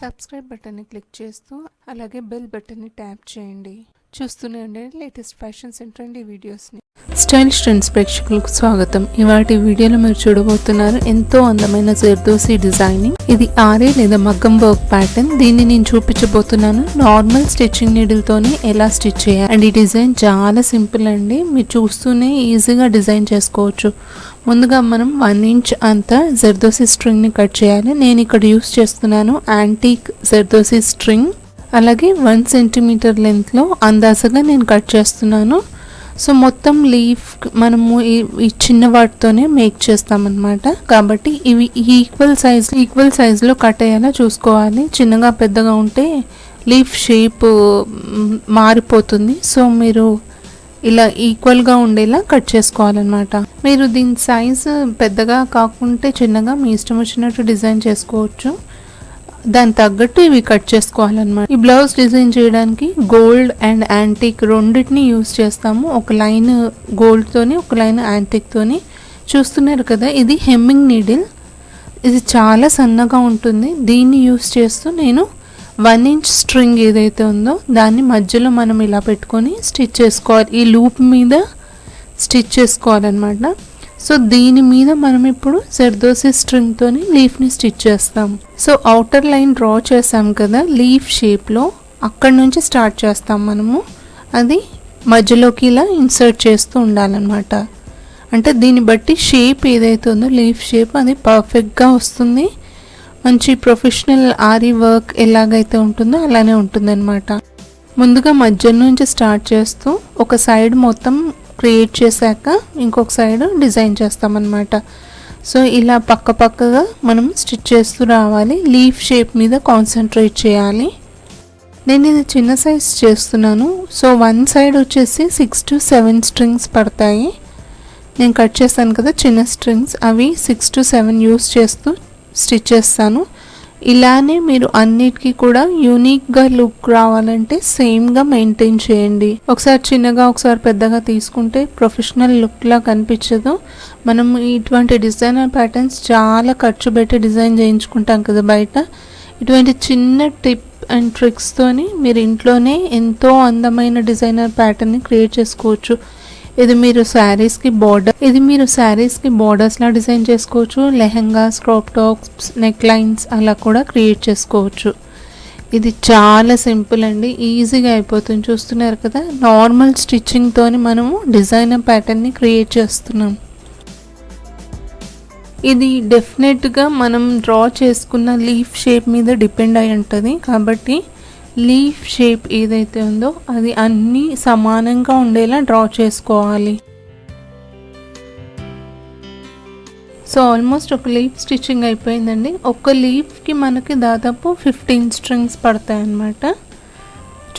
Subscribe బటన్ని click చేస్తూ అలాగే బెల్ బటన్ని ట్యాప్ చేయండి. చూస్తూనే ఉండండి లేటెస్ట్ ఫ్యాషన్స్ అండ్ ట్రెండీ వీడియోస్ని. స్టైలిష్ ట్రెండ్స్ ప్రేక్షకులకు స్వాగతం. ఇవాటి వీడియోలో మీరు చూడబోతున్నారు ఎంతో అందమైన జర్దోసి డిజైనింగ్. ఇది ఆరే లేదా మగ్గం వర్క్ ప్యాటర్న్. దీన్ని నేను చూపించబోతున్నాను. నార్మల్ స్టిచ్చింగ్ నీడిల్ తోనే ఎలా స్టిచ్ చేయాలి. అండ్ ఈ డిజైన్ చాలా సింపుల్ అండి. మీరు చూస్తూనే ఈజీగా డిజైన్ చేసుకోవచ్చు. ముందుగా మనం వన్ ఇంచ్ అంతా జర్దోసి స్ట్రింగ్ని కట్ చేయాలి. నేను ఇక్కడ యూస్ చేస్తున్నాను యాంటీక్ జర్దోసి స్ట్రింగ్. అలాగే వన్ సెంటీమీటర్ లెంత్లో అందాజగా నేను కట్ చేస్తున్నాను. సో మొత్తం లీఫ్ మనము ఈ- ఈ చిన్న వాటితోనే మేక్ చేస్తామన్నమాట. కాబట్టి ఇవి ఈక్వల్ సైజ్ ఈక్వల్ సైజులో కట్ అయ్యేలా చూసుకోవాలి. చిన్నగా పెద్దగా ఉంటే లీఫ్ షేప్ మారిపోతుంది. సో మీరు ఇలా ఈక్వల్గా ఉండేలా కట్ చేసుకోవాలన్నమాట. మీరు దీని సైజు పెద్దగా కాకుంటే చిన్నగా మీ ఇష్టం వచ్చినట్టు డిజైన్ చేసుకోవచ్చు. దాని తగ్గట్టు ఇవి కట్ చేసుకోవాలన్నమాట. ఈ బ్లౌజ్ డిజైన్ చేయడానికి గోల్డ్ అండ్ యాంటిక్ రెండింటిని యూస్ చేస్తాము. ఒక లైన్ గోల్డ్తోని ఒక లైన్ యాంటిక్తోని చూస్తున్నారు కదా ఇది హెమ్మింగ్ నీడిల్ ఇది చాలా సన్నగా ఉంటుంది. దీన్ని యూస్ చేస్తూ నేను వన్ ఇంచ్ స్ట్రింగ్ ఏదైతే ఉందో దాన్ని మధ్యలో మనం ఇలా పెట్టుకొని స్టిచ్ చేసుకోవాలి. ఈ లూప్ మీద స్టిచ్ చేసుకోవాలన్నమాట. సో దీని మీద మనం ఇప్పుడు జర్దోసి స్ట్రింగ్తోని లీఫ్ని స్టిచ్ చేస్తాం. సో అవుటర్ లైన్ డ్రా చేసాం కదా లీఫ్ షేప్లో అక్కడ నుంచి స్టార్ట్ చేస్తాం మనము. అది మధ్యలోకి ఇలా ఇన్సర్ట్ చేస్తూ ఉండాలన్నమాట. అంటే దీన్ని బట్టి షేప్ ఏదైతే ఉందో లీఫ్ షేప్ అది పర్ఫెక్ట్గా వస్తుంది. మంచి ప్రొఫెషనల్ ఆరీ వర్క్ ఎలాగైతే ఉంటుందో అలానే ఉంటుందన్నమాట. ముందుగా మధ్య నుంచి స్టార్ట్ చేస్తూ ఒక సైడ్ మొత్తం క్రియేట్ చేశాక ఇంకొక సైడ్ డిజైన్ చేస్తామన్నమాట. సో ఇలా పక్క పక్కగా మనం స్టిచ్ చేస్తూ రావాలి. లీఫ్ షేప్ మీద కాన్సన్ట్రేట్ చేయాలి. నేను ఇది చిన్న సైజ్ చేస్తున్నాను. సో వన్ సైడ్ వచ్చేసి సిక్స్ టు సెవెన్ స్ట్రింగ్స్ పడతాయి. నేను కట్ చేస్తాను కదా చిన్న స్ట్రింగ్స్ అవి సిక్స్ టు సెవెన్ యూస్ చేస్తూ స్టిచ్ చేస్తాను. ఇలానే మీరు అన్నిటికీ కూడా యూనిక్గా లుక్ రావాలంటే సేమ్గా మెయింటైన్ చేయండి. ఒకసారి చిన్నగా ఒకసారి పెద్దగా తీసుకుంటే ప్రొఫెషనల్ లుక్లా కనిపించదు. మనం ఇటువంటి డిజైనర్ ప్యాటర్న్స్ చాలా ఖర్చు పెట్టి డిజైన్ చేయించుకుంటాం కదా బయట. ఇటువంటి చిన్న టిప్ అండ్ ట్రిక్స్తోని మీరు ఇంట్లోనే ఎంతో అందమైన డిజైనర్ ప్యాటర్న్ని క్రియేట్ చేసుకోవచ్చు. ఇది మీరు శారీస్కి బార్డర్ ఇది మీరు శారీస్కి బార్డర్స్లా డిజైన్ చేసుకోవచ్చు. Lehengas crop tops neck lines అలా కూడా క్రియేట్ చేసుకోవచ్చు. ఇది చాలా సింపుల్ అండి. ఈజీగా అయిపోతుంది. చూస్తున్నారు కదా? నార్మల్ స్టిచ్చింగ్తోని మనము డిజైనర్ ప్యాటర్న్ని క్రియేట్ చేస్తున్నాం. ఇది డెఫినెట్గా మనం డ్రా చేసుకున్న లీఫ్ షేప్ మీద డిపెండ్ అయి ఉంటుంది. కాబట్టి లీఫ్ షేప్ ఏదైతే ఉందో అది అన్నీ సమానంగా ఉండేలా డ్రా చేసుకోవాలి. సో ఆల్మోస్ట్ ఒక లీఫ్ స్టిచ్చింగ్ అయిపోయిందండి. ఒక లీఫ్కి మనకి దాదాపు ఫిఫ్టీన్ స్ట్రింగ్స్ పడతాయి అన్నమాట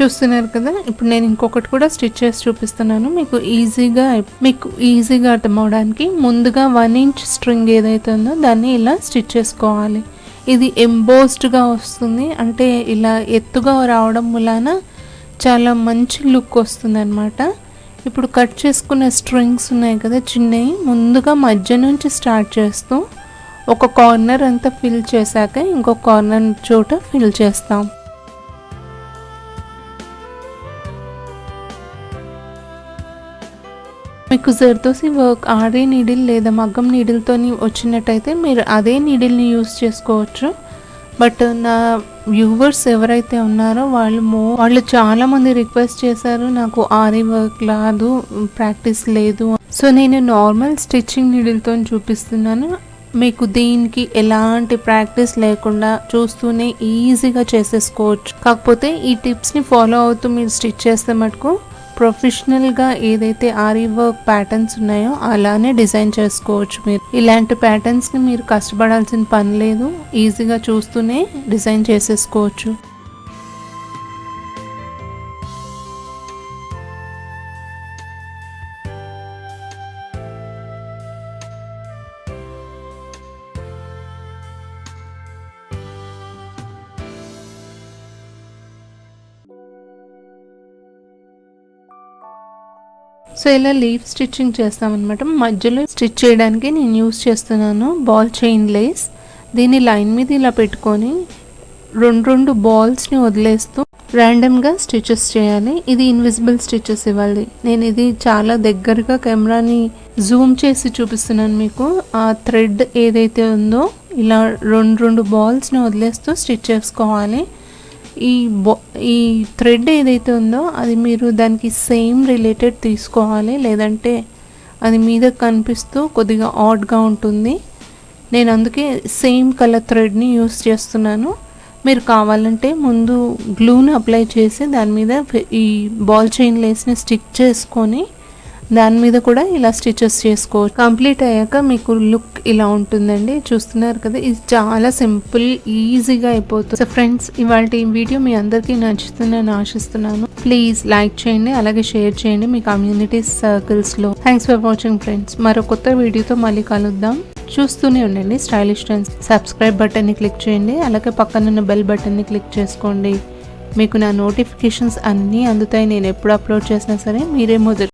చూస్తున్నారు కదా? ఇప్పుడు నేను ఇంకొకటి కూడా స్టిచ్ చేసి చూపిస్తున్నాను. మీకు ఈజీగా మీకు ఈజీగా అర్థం అవడానికి ముందుగా వన్ ఇంచ్ స్ట్రింగ్ ఏదైతే ఉందో దాన్ని ఇలా స్టిచ్ చేసుకోవాలి. ఇది ఎంబోస్డ్గా వస్తుంది. అంటే ఇలా ఎత్తుగా రావడం వలన చాలా మంచి లుక్ వస్తుంది అనమాట ఇప్పుడు కట్ చేసుకునే స్ట్రింగ్స్ ఉన్నాయి కదా చిన్నవి. ముందుగా మధ్య నుంచి స్టార్ట్ చేస్తూ ఒక కార్నర్ అంతా ఫిల్ చేశాక ఇంకో కార్నర్ చోట ఫిల్ చేస్తాం. మీకు జర్దోసి వర్క్ ఆడే నీడిల్ లేదా మగ్గం నీడిల్తో వచ్చినట్టయితే మీరు అదే నీడిల్ని యూస్ చేసుకోవచ్చు. బట్ నా వ్యూవర్స్ ఎవరైతే ఉన్నారో వాళ్ళు మో వాళ్ళు చాలా మంది రిక్వెస్ట్ చేశారు నాకు ఆరి వర్క్ రాదు ప్రాక్టీస్ లేదు. సో నేను నార్మల్ స్టిచ్చింగ్ నీడిల్తో చూపిస్తున్నాను. మీకు దీనికి ఎలాంటి ప్రాక్టీస్ లేకుండా చూస్తూనే ఈజీగా చేసేసుకోవచ్చు. కాకపోతే ఈ టిప్స్ని ఫాలో అవుతూ మీరు స్టిచ్ చేస్తే మటుకు ప్రొఫెషనల్గా ఏదైతే ఆరీ వర్క్ ప్యాటర్న్స్ ఉన్నాయో అలానే డిజైన్ చేసుకోవచ్చు మీరు. ఇలాంటి ప్యాటర్న్స్ని మీరు కష్టపడాల్సిన పని లేదు. ఈజీగా చూస్తూనే డిజైన్ చేసేసుకోవచ్చు. సో ఇలా లీఫ్ స్టిచ్చింగ్ చేస్తామన్నమాట. మధ్యలో స్టిచ్ చేయడానికి నేను యూస్ చేస్తున్నాను బాల్ చైన్ లేస్ దీన్ని లైన్ మీద ఇలా పెట్టుకొని రెండు రెండు బాల్స్ని వదిలేస్తూ ర్యాండమ్గా స్టిచెస్ చేయాలి. ఇది ఇన్విజిబుల్ స్టిచెస్ ఇవ్వాలి. నేను ఇది చాలా దగ్గరగా కెమెరాని జూమ్ చేసి చూపిస్తున్నాను మీకు. ఆ థ్రెడ్ ఏదైతే ఉందో ఇలా రెండు రెండు బాల్స్ని వదిలేస్తూ స్టిచ్ చేసుకోవాలి. ఈ బో ఈ థ్రెడ్ ఏదైతే ఉందో అది మీరు దానికి సేమ్ రిలేటెడ్ తీసుకోవాలి. లేదంటే అది మీద కనిపిస్తూ కొద్దిగా ఆడ్గా ఉంటుంది. నేను అందుకే సేమ్ కలర్ థ్రెడ్ని యూస్ చేస్తున్నాను. మీరు కావాలంటే ముందు గ్లూని అప్లై చేసి దాని మీద ఈ బాల్ చైన్ లేస్ని స్టిక్ చేసుకొని దాని మీద కూడా ఇలా స్టిచెస్ చేసుకోవచ్చు. కంప్లీట్ అయ్యాక మీకు లుక్ ఇలా ఉంటుందండి. చూస్తున్నారు కదా ఇది చాలా సింపుల్ ఈజీగా అయిపోతుంది. సో ఫ్రెండ్స్ ఇవాళ ఈ వీడియో మీ అందరికీ నచ్చుతుందని ఆశిస్తున్నాను. ప్లీజ్ లైక్ చేయండి అలాగే షేర్ చేయండి మీ కమ్యూనిటీ సర్కిల్స్లో థ్యాంక్స్ ఫర్ వాచింగ్ ఫ్రెండ్స్ మరో కొత్త వీడియోతో మళ్ళీ కలుద్దాం. చూస్తూనే ఉండండి స్టైలిష్ ట్రెండ్స్ సబ్స్క్రైబ్ బటన్ని క్లిక్ చేయండి అలాగే పక్కనున్న బెల్ బటన్ని క్లిక్ చేసుకోండి. మీకు నా నోటిఫికేషన్స్ అన్నీ అందుతాయి. నేను ఎప్పుడు అప్లోడ్ చేసినా సరే మీరే మొదటి